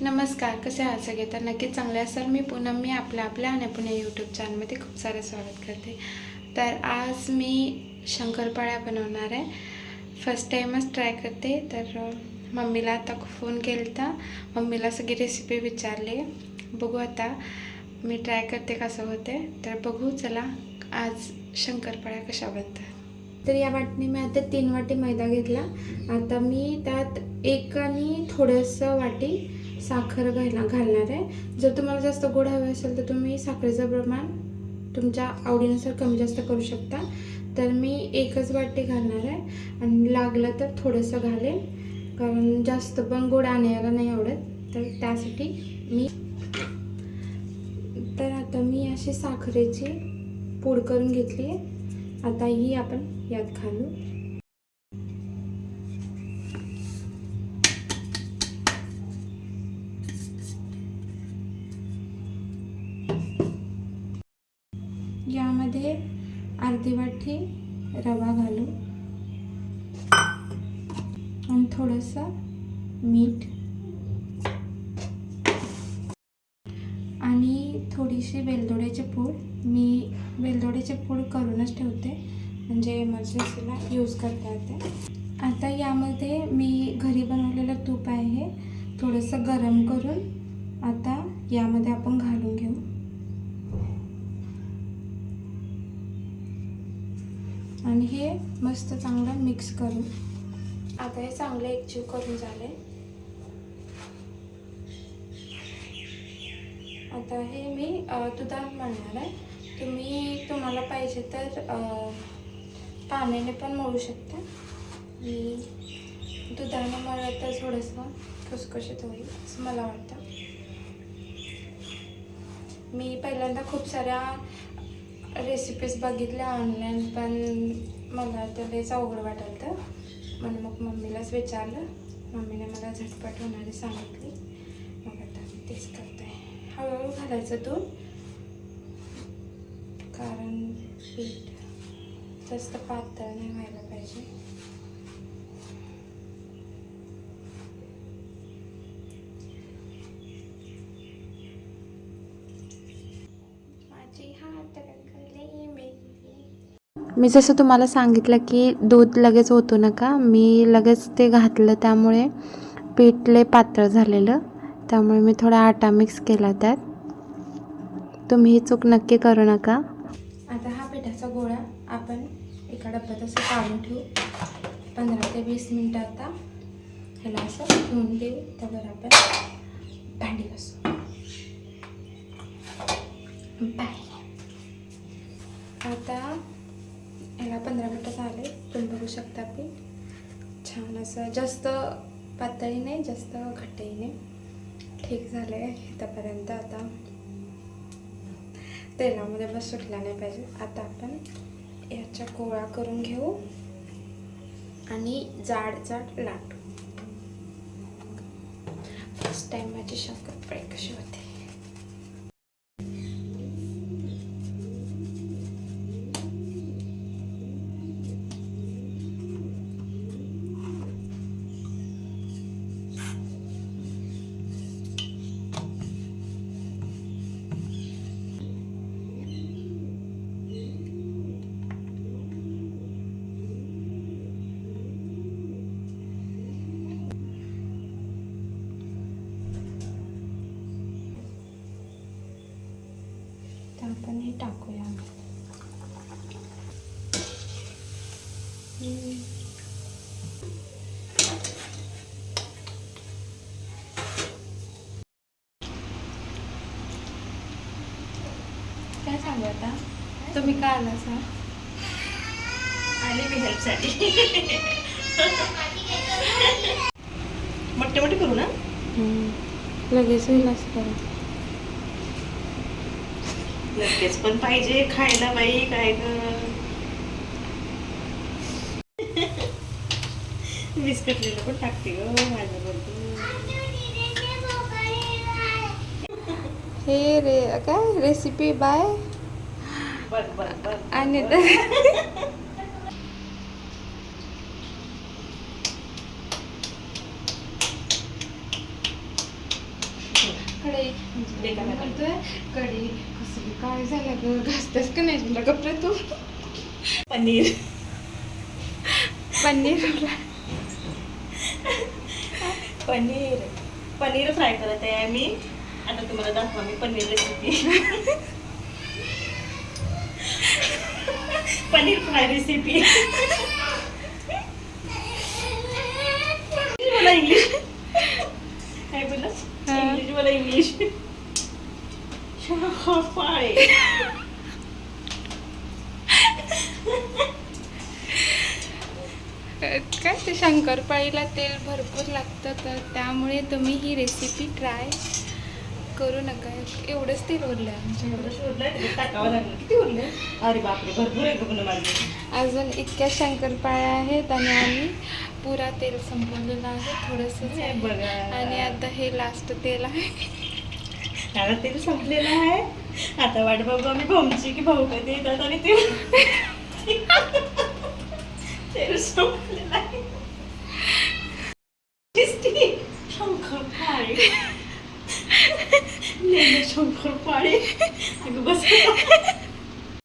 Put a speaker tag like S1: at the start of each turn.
S1: नमस्कार कसे आहात सगळे? तर नक्कीच चांगले असाल. मी पूनम मी आपल्या आपल्या आणि पुन्हा यूट्यूब चॅनलमध्ये खूप सारं स्वागत करते. तर आज मी शंकरपाळ्या बनवणार आहे. फर्स्ट टाईमच ट्राय करते. तर मम्मीला आता फोन केला मम्मीला सगळी रेसिपी विचारली. बघू आता मी ट्राय करते कसं होते. तर बघू चला आज शंकरपाळ्या कशा बनतात. तर या वाटणी मी आता तीन वाटी मैदा घेतला. आता मी त्यात एक आणि थोडंसं वाटी साखर घालणार घालणार आहे. जर तुम्हाला जास्त गोड हवे असेल तर तुम्ही साखरेचं प्रमाण तुमच्या आवडीनुसार कमी जास्त करू शकता. तर मी एकच वाटी घालणार आहे. आणि लागलं तर थोडंसं घालेन. कारण जास्त पण गोड आणायला नाही आवडत. तर त्यासाठी मी तर आता मी अशी साखरेची पूड करून घेतली आहे. आता ही आपण यात घालू. अर्धी वाटी रवा घालू आणि थोडंसं मीठ. आणि थोडीशी वेलदोड्याची पूड. मी वेलदोड्याचे पूड करूनच ठेवते म्हणजे इमर्जन्सीला यूज करता येते. आता यामध्ये मी घरी बनवलेलं तूप आहे थोडंसं गरम करून आता यामध्ये आपण घालून घेऊ. आणि हे मस्त चांगलं मिक्स करू आता हे चांगलं एकजीव करून झाले आता हे मी दुधात मळणार आहे. तुम्ही तुम्हाला पाहिजे तर पाण्याने पण मळू शकता. मी दुधाने मळलं तर थोडंसं खुसखुशीत होईल असं मला वाटतं. मी पहिल्यांदा खूप साऱ्या रेसिपीज बघितल्या ऑनलाईन पण मला तर लयच अवघड वाटलं तर म्हणून मग मम्मीलाच विचारलं. मम्मीने मला झटपट होणारी सांगितली. मग आता मी तेच करते. हळूहळू घालायचं तू कारण पीठ जास्त पातळ नाही व्हायला पाहिजे. माझी हात आता मी जसं तुम्हाला सांगितलं की दूध लगेच ओतू नका मी लगेच ते घातलं त्यामुळे पीठ लय पातळ झालेलं. त्यामुळे मी थोडा आटा मिक्स केला त्यात. तुम्ही ही चूक नक्की करू नका. आता हा पिठाचा गोळा आपण एका डब्यात असं काढून ठेवू. पंधरा ते वीस मिनटं आता ह्याला असं ठेवून देऊ त्यावर आपण भांडी घासू. बाय. शकता पीठ छान असं जास्त पातळी नाही जास्त घट्टही नाही. ठीक झालं आहे इथंपर्यंत आता. तेलामध्ये बस सुटला नाही पाहिजे. आता आपण याच्या गोळा करून घेऊ आणि जाड जाड लाटू. फर्स्ट टाइम माझी शंकरपाळी कशी होते? टाकूया. काय सांगू आता? तुम्ही का आला सा
S2: आले मी हेल्पसाठी मोठे मोठे करू ना?
S1: लगेच होईल असं
S2: लगेच पण पाहिजे खायला बाई काय ग? बिस्कटलेलं पण टाकते ग माझ्या
S1: हे रे काय रेसिपी बाय? आणि कढई. कढई. काय झालं ग घासतेस का नाही तुला कपडे तू
S2: पनीर
S1: पनीर
S2: पनीर पनीर फ्राय करत आहे मी आता तुम्हाला दाखवा मी paneer recipe paneer fry recipe बोला इंग्लिश काय बोला. इंग्लिश बोला इंग्लिश
S1: काय ते शंकरपाळीला तेल भरपूर लागतं तर त्यामुळे तुम्ही ही रेसिपी ट्राय करू नका. एवढंच तेल उरलं आमच्याकडे.
S2: अरे बापरे भरपूर
S1: अजून इतक्या शंकरपाळ्या आहेत आणि आम्ही पुरा तेल संपवलेलं आहे.
S2: बघा.
S1: आणि आता हे लास्ट तेल आहे.
S2: आता तेल संपलेलं आहे आता वाट बघू आम्ही भाऊची की भाऊ कधी येतात आणि ते तेल संपलेलं आहे टेस्टी शंकरपाळे नेले शंकरपाळे अगं बस